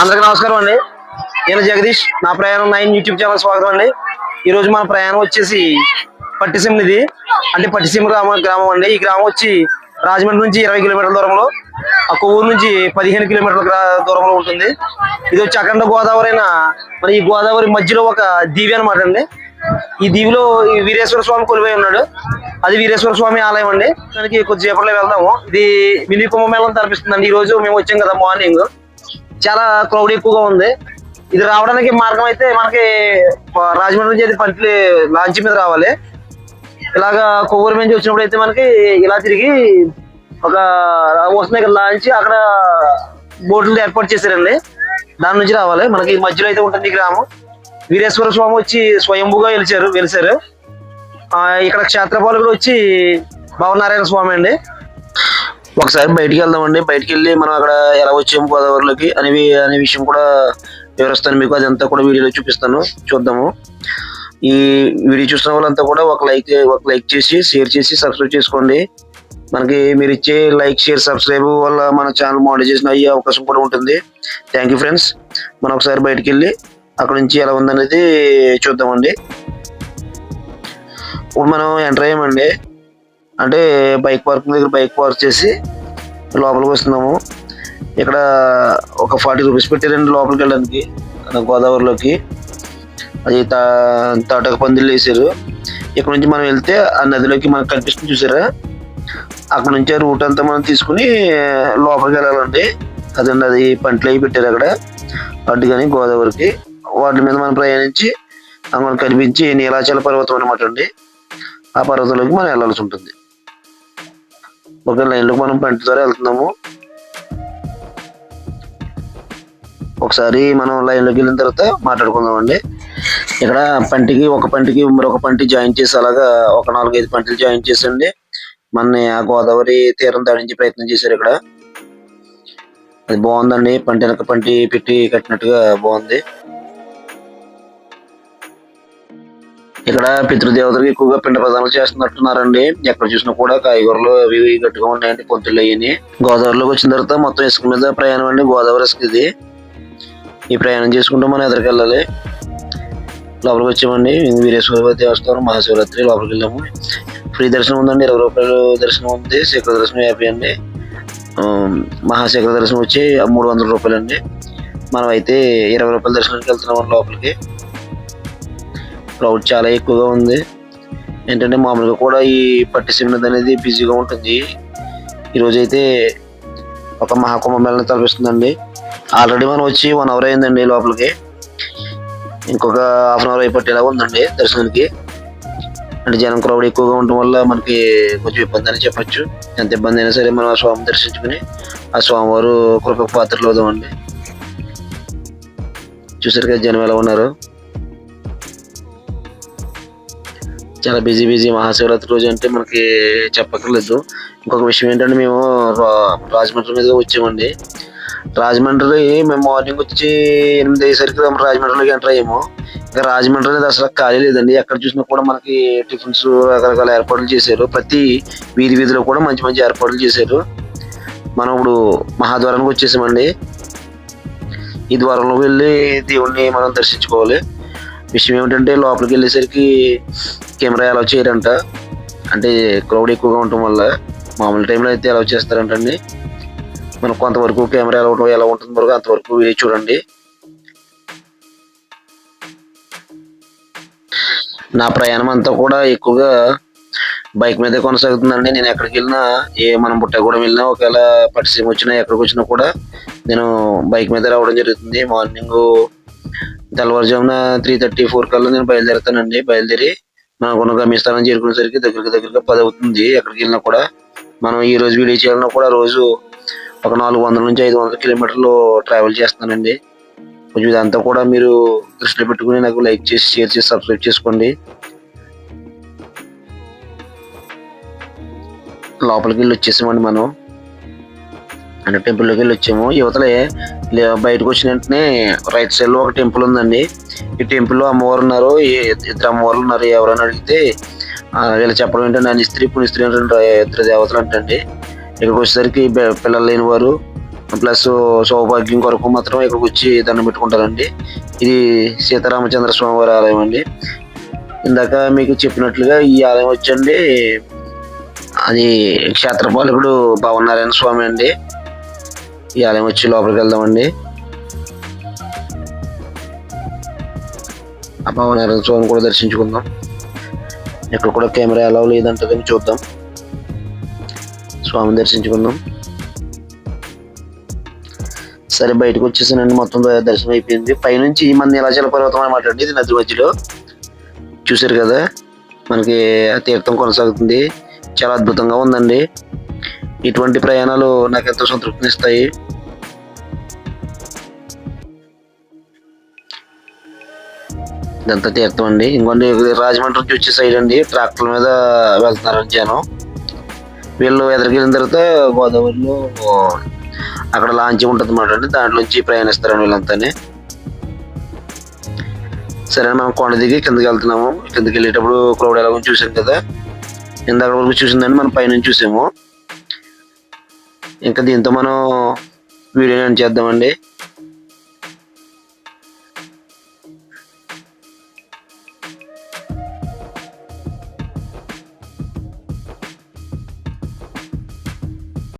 అందరికి నమస్కారం అండి. నేను జగదీష్ నా ప్రయాణం నైన్ యూట్యూబ్ ఛానల్ స్వాగతం అండి. ఈ రోజు మన ప్రయాణం వచ్చేసి పట్టిసీమ ఇది అంటే పట్టిసీమ గ్రామ గ్రామం అండి. ఈ గ్రామం వచ్చి రాజమండ్రి నుంచి ఇరవై కిలోమీటర్ల దూరంలో ఆ కొవ్వూరు నుంచి పదిహేను కిలోమీటర్ల దూరంలో ఉంటుంది. ఇది వచ్చి అఖండ గోదావరి అయిన మరి ఈ గోదావరి మధ్యలో ఒక దీవి అనమాట అండి. ఈ దీవిలో ఈ వీరేశ్వర స్వామి కొలువై ఉన్నాడు. అది వీరేశ్వర స్వామి ఆలయం అండి. దానికి కొద్దిసేపట్లో వెళ్దాము. ఇది మినీ కుంభమేళం తలపిస్తుందండి. ఈ రోజు మేము వచ్చాం కదా మార్నింగ్. చాలా క్రౌడ్ ఎక్కువగా ఉంది. ఇది రావడానికి మార్గం అయితే మనకి రాజమండ్రి నుంచి అయితే పంటలు లాంచ్ మీద రావాలి. ఇలాగా కొవ్వూరు నుంచి వచ్చినప్పుడు అయితే మనకి ఇలా తిరిగి ఒక వస్తున్నాయి కదా లాంచ్ అక్కడ బోట్లు ఏర్పాటు చేశారండి. దాని నుంచి రావాలి. మనకి ఈ మధ్యలో అయితే ఉంటుంది ఈ గ్రామం. వీరేశ్వర స్వామి వచ్చి స్వయంభుగా వెలిచారు వెలిసారు ఇక్కడ క్షేత్రపాలకుడు వచ్చి భవనారాయణ స్వామి అండి. ఒకసారి బయటికి వెళ్దామండి. బయటికి వెళ్ళి మనం అక్కడ ఎలా వచ్చాము గోదావరిలోకి అనేవి అనే విషయం కూడా వివరిస్తాను మీకు. అదంతా కూడా వీడియోలో చూపిస్తాను. చూద్దాము. ఈ వీడియో చూసిన వాళ్ళంతా కూడా ఒక లైక్ ఒక లైక్ చేసి షేర్ చేసి సబ్స్క్రైబ్ చేసుకోండి. మనకి మీరు ఇచ్చే లైక్ షేర్ సబ్స్క్రైబ్ వల్ల మన ఛానల్ మానిటైజేషన్ అయ్యే అవకాశం కూడా ఉంటుంది. థ్యాంక్ యూ ఫ్రెండ్స్ మనం ఒకసారి బయటికి వెళ్ళి అక్కడ నుంచి ఎలా ఉందనేది చూద్దామండి. ఇప్పుడు మనం ఎంటర్ అయ్యామండి. అంటే బైక్ పార్కింగ్ దగ్గర బైక్ పార్క్ చేసి లోపలికి వస్తున్నాము. ఇక్కడ ఒక ఫార్టీ రూపీస్ పెట్టారండి లోపలికి వెళ్ళడానికి గోదావరిలోకి. అది తా తాటక పందిళ్ళు వేసారు ఇక్కడ నుంచి మనం వెళ్తే ఆ నదిలోకి మనకు కనిపిస్తుంది చూసారా? అక్కడ నుంచి ఆ రూట్ అంతా మనం తీసుకుని లోపలికి వెళ్ళాలండి. అదండి అది పంటలు అవి పెట్టారు అక్కడ. అడ్డు కానీ గోదావరికి. వాటి మీద మనం ప్రయాణించి మనకు కనిపించి నీలాచల పర్వతం అనమాట అండి. ఆ పర్వతంలోకి మనం వెళ్ళాల్సి ఉంటుంది. ఒక లైన్లోకి మనం పంట ద్వారా వెళ్తున్నాము. ఒకసారి మనం లైన్లోకి వెళ్ళిన తర్వాత మాట్లాడుకుందామండి. ఇక్కడ పంటికి ఒక పంటికి మరొక పంటి జాయిన్ చేసి అలాగా ఒక నాలుగైదు పంటలు జాయిన్ చేసండి. మన ఆ గోదావరి తీరం దాడించే ప్రయత్నం చేశారు ఇక్కడ. అది బాగుందండి. పంట వెనక పంటి పెట్టి కట్టినట్టుగా బాగుంది. ఇక్కడ పితృదేవతలకు ఎక్కువగా పిండ ప్రదానాలు చేస్తున్నట్టున్నారండి ఎక్కడ చూసినా కూడా కాయగూరలు అవి గట్టిగా ఉన్నాయండి పొంతులు అయ్యి గోదావరిలోకి వచ్చిన తర్వాత మొత్తం ఇసుక మీద ప్రయాణం అండి గోదావరి ఇసుక ఇది. ఈ ప్రయాణం చేసుకుంటూ మనం ఎదురుకెళ్ళాలి లోపలికి వచ్చామండి వీరేశ్వర దేవస్థానం మహాశివరాత్రి లోపలికి వెళ్ళాము. ఫ్రీ దర్శనం ఉందండి ఇరవై రూపాయలు దర్శనం ఉంది శిఖర దర్శనం యాభై అండి. మహాశిఖర దర్శనం వచ్చి మూడు వందల రూపాయలు అండి మనం అయితే ఇరవై రూపాయల దర్శనానికి వెళ్తున్నాం లోపలికి. క్రౌడ్ చాలా ఎక్కువగా ఉంది. ఏంటంటే మామూలుగా కూడా ఈ పట్టిసీమ అనేది బిజీగా ఉంటుంది. ఈరోజు అయితే ఒక మహాకుంభమేళన తలపిస్తుందండి. ఆల్రెడీ మనం వచ్చి వన్ అవర్ అయిందండి లోపలికి. ఇంకొక హాఫ్ అన్ అవర్ అయిపోయేలా ఉందండి దర్శనానికి. అంటే జనం క్రౌడ్ ఎక్కువగా ఉండటం వల్ల మనకి కొంచెం ఇబ్బంది అని చెప్పొచ్చు. ఎంత ఇబ్బంది అయినా సరే మనం ఆ స్వామి దర్శించుకుని ఆ స్వామివారు కృపకు పాత్రలు అవుదామండి. చూసారు కదా జనం ఎలా ఉన్నారు? చాలా బిజీ బిజీ మహాశివరాత్రి రోజు అంటే మనకి చెప్పక్కర్లేదు. ఇంకొక విషయం ఏంటంటే మేము రా- రాజమండ్రి మీదుగా వచ్చామండి. రాజమండ్రి మేము మార్నింగ్ వచ్చి ఎనిమిది అయ్యేసరికి రాజమండ్రిలోకి ఎంటర్ అయ్యాము. ఇంకా రాజమండ్రి అనేది అసలు ఖాళీ లేదండి. ఎక్కడ చూసినా కూడా మనకి టిఫిన్స్ రకరకాల ఏర్పాట్లు చేశారు. ప్రతి వీధి వీధిలో కూడా మంచి మంచి ఏర్పాట్లు చేశారు. మనం ఇప్పుడు మహాద్వారానికి వచ్చేసామండి. ఈ ద్వారంలో వెళ్ళి దేవుణ్ణి మనం దర్శించుకోవాలి. విషయం ఏమిటంటే లోపలికి వెళ్ళేసరికి కెమెరా అలౌ చేయరంట. అంటే క్రౌడ్ ఎక్కువగా ఉండటం వల్ల మామూలు టైంలో అయితే అలౌ చేస్తారంటండి మనం కొంతవరకు కెమెరా ఎలా ఎలా ఉంటుంది వరకు అంతవరకు వీడియో చూడండి. నా ప్రయాణం అంతా కూడా ఎక్కువగా బైక్ మీదే కొనసాగుతుందండి. నేను ఎక్కడికి వెళ్ళినా ఏ మనం బుట్టగూడెం వెళ్ళినా ఒకవేళ పట్టిసీమ వచ్చినా ఎక్కడికి వచ్చినా కూడా నేను బైక్ మీద రావడం జరుగుతుంది. మార్నింగ్ తెల్లవారుజామున త్రీ థర్టీ ఫోర్ కల్లా నేను బయలుదేరుతానండి. బయలుదేరి మనకున్న గమ్యస్థానం చేరుకునేసరికి దగ్గరికి దగ్గరగా పది అవుతుంది. ఎక్కడికి వెళ్ళినా కూడా మనం ఈ రోజు వీడియో చేయాలన్నా కూడా రోజు ఒక నాలుగు వందల నుంచి ఐదు వందల కిలోమీటర్లు ట్రావెల్ చేస్తానండి కొంచెం ఇదంతా కూడా మీరు దృష్టిలో పెట్టుకుని నాకు లైక్ చేసి షేర్ చేసి సబ్స్క్రైబ్ చేసుకోండి. లోపలికి వెళ్ళి వచ్చేసామండి మనం. అంటే టెంపుల్లోకి వెళ్ళి వచ్చాము యువతలే లే- బయటకు వచ్చిన వెంటనే రైట్ సైడ్లో ఒక టెంపుల్ ఉందండి. ఈ టెంపుల్లో అమ్మవారు ఉన్నారు. ఈ ఇద్దరు అమ్మవారు ఉన్నారు. ఎవరైనా అడిగితే వీళ్ళు చెప్పడం ఏంటంటే అని స్త్రీ పుణ్య స్త్రీ అంటే ఇద్దరు దేవతలు అంటండి. ఇక్కడికి వచ్చేసరికి పిల్లలు లేని వారు. ప్లస్ సౌభాగ్యం కొరకు మాత్రం ఇక్కడికి వచ్చి దండం పెట్టుకుంటారండి. ఇది సీతారామచంద్ర స్వామి వారి ఆలయం అండి. ఇందాక మీకు చెప్పినట్లుగా ఈ ఆలయం వచ్చండి. అది క్షేత్రపాలకుడు భవనారాయణ స్వామి అండి. ఈ ఆలయం వచ్చి లోపలికి వెళ్దామండి. ఆ భవనారాయణ స్వామిని కూడా దర్శించుకుందాం. ఇక్కడ కూడా కెమెరా ఎలా లేదంటే చూద్దాం. స్వామిని దర్శించుకుందాం. సరే బయటకు వచ్చేసానండి. మొత్తం దర్శనం అయిపోయింది. పైనుంచి మన నీలాచల పర్వతం అనమాట అండి ఇది నది మధ్యలో. చూసారు కదా? మనకి తీర్థం కొనసాగుతుంది. చాలా అద్భుతంగా ఉందండి. ఇటువంటి ప్రయాణాలు నాకు ఎంతో సంతృప్తినిస్తాయి. ఇదంతా తీర్థం అండి. ఇంకొన్ని రాజమండ్రి నుంచి వచ్చే సైడ్ అండి. ట్రాక్టర్ మీద వెళ్తున్నారని జనం వీళ్ళు ఎదురుకెళ్ళిన తర్వాత గోదావరిలో అక్కడ లాంచ్ ఉంటుంది అన్నమాట అండి. దాంట్లోంచి ప్రయాణిస్తారు వీళ్ళంతానే. సరే మనం కొండ దిగి కిందకి వెళ్తున్నాము. కిందకి వెళ్ళేటప్పుడు క్రౌడ్ ఎలాగో చూసాం కదా. ఇందాక వరకు చూసిందండి మనం పైన చూసాము. ఇంకా దీంతో మనం వీడియో ఎండ్ చేద్దామండి.